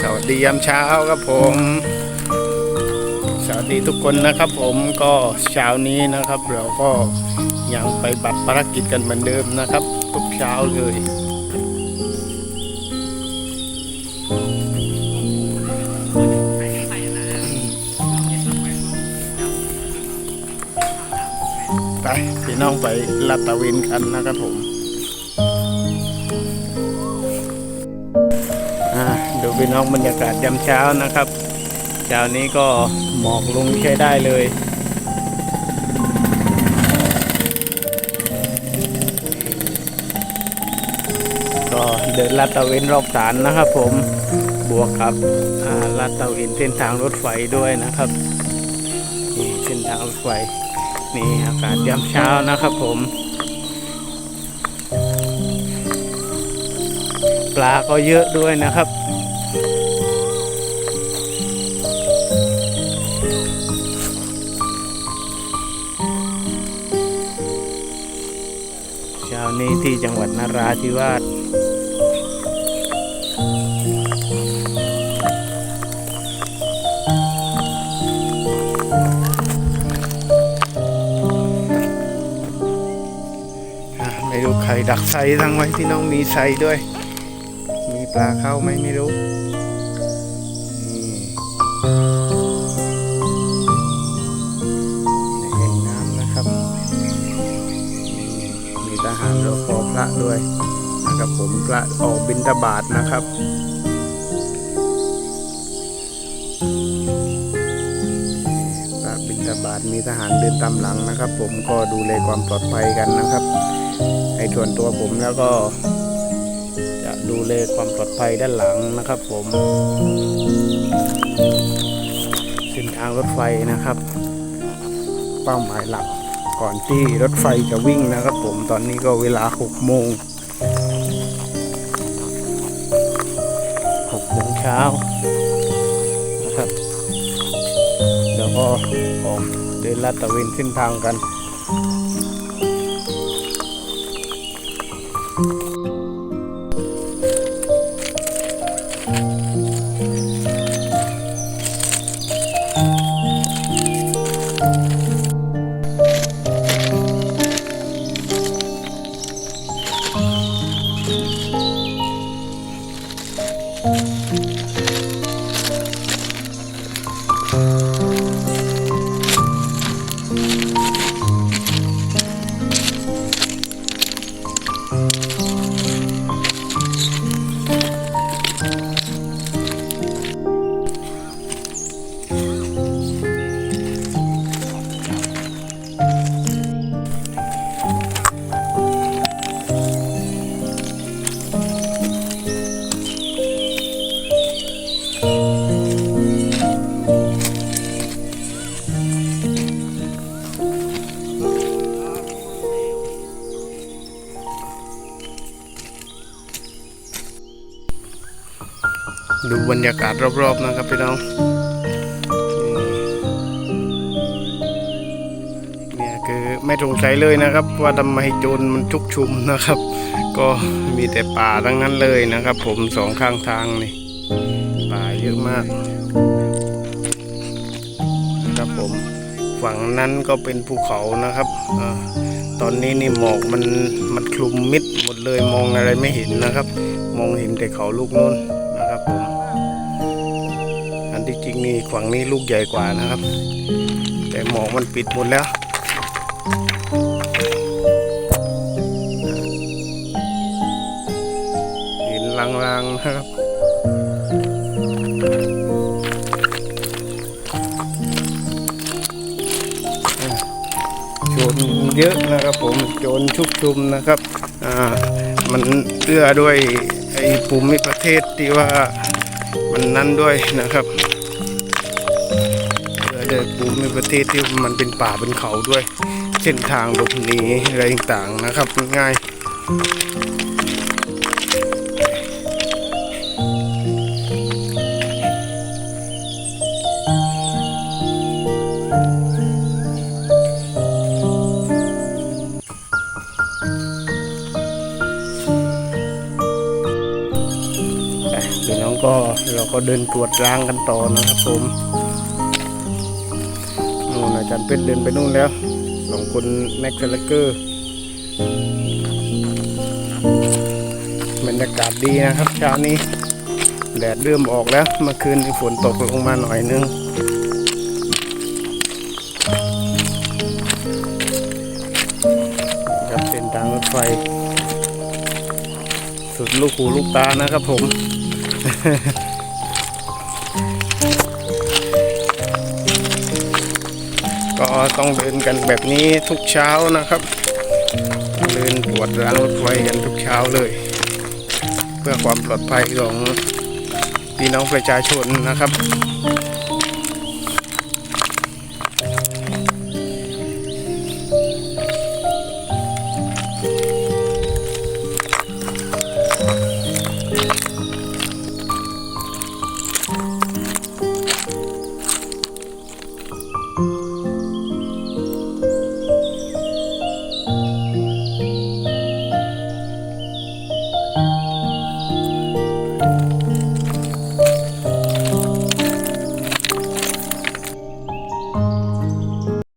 สวัสดียามเช้าครับผม สวัสดีทุกคนนะครับผมก็เช้านี้นะครับ เราก็ยังไปบัตรภารกิจกันเหมือนเดิมนะครับ ทุกเช้าเลยไปพี่น้องไปลาดตะเวนกันนะครับผม ดูพี่น้องบรรยากาศยามเช้านะครับ เช้านี้ก็หมอกลงใช้ได้เลยก็เดินลาดตะเวนรอบฐานนะครับ ผมบวกกับลาดตะเวนเส้นทางรถไฟด้วยนะครับนี่เส้นทางรถไฟนี่อากาศยามเช้านะครับผม ปลาก็เยอะด้วยนะครับ เช้านี้ที่จังหวัดนราธิวาสไม่รู้ใครดักไซทั้งไว้พี่น้องมีไซด้วย มีปลาเข้าไหมไม่รู้นี่ ระด้วยนะครับผมพระออกบิณฑบาตนะครับพระบิณฑบาตมีทหารเดินตามหลังนะครับ ผมก็ดูแลความปลอดภัยกันนะครับในส่วนตัวผมแล้วก็ จะดูแลความปลอดภัยด้านหลังนะครับ ผมเส้นทางรถไฟนะครับ เป้าหมายหลัก ก่อนที่รถไฟจะวิ่งนะครับผมตอนนี้ก็เวลา6โมง6โมงเช้านะครับเดี๋ยวก็ออกเดินลาดตระเวนเส้นทางกัน ดูบรรยากาศรอบๆนะครับพี่น้องเนี่ยคือไม่สงสัยเลยนะครับ ว่าทำไมโจรมันชุกชุมนะครับ ก็มีแต่ป่าทั้งนั้นเลยนะครับ ผมสองข้างทางนี่ป่าเยอะมากนะครับผมฝั่งนั้นก็เป็นภูเขานะครับอตอนนี้นี่หมอกมันมันคลุมมิดหมดเลยมองอะไรไม่เห็นนะครับ มองเห็นแต่เขาลูกนู้น ที่จริงนี่ฝั่งนี้ลูกใหญ่กว่านะครับ แต่หมอกมันปิดหมดแล้วเห็นลางๆนะครับโจรเยอะนะครับผมโจรชุกชุมนะครับอ่ามันเอื้อด้วยไอ้ภูมิประเทศที่ว่ามันนั้นด้วยนะครับ เออภูมิประเทศที่มันเป็นป่าเป็นเขาด้วย เส้นทางหลบหนีอะไรต่างๆนะครับง่ายเดี๋ยวน้องก็เราก็เดินตรวจร้างกันต่อนะครับผม นู่นอาจารย์เป็ดเดินไปนู่นแล้วสองคนแม็กซ์เลเกอร์บรรยากาศดีนะครับเช้านี้แดดเริ่มออกแล้ว เมื่อคืนฝนตกลงมาหน่อยนึงครับเส้นทางรถไฟ สุดลูกหูลูกตานะครับผม ก็ต้องเดินกันแบบนี้ทุกเช้านะครับ เดินตรวจรางรถไฟกันทุกเช้าเลย เพื่อความปลอดภัยของพี่น้องประชาชนนะครับ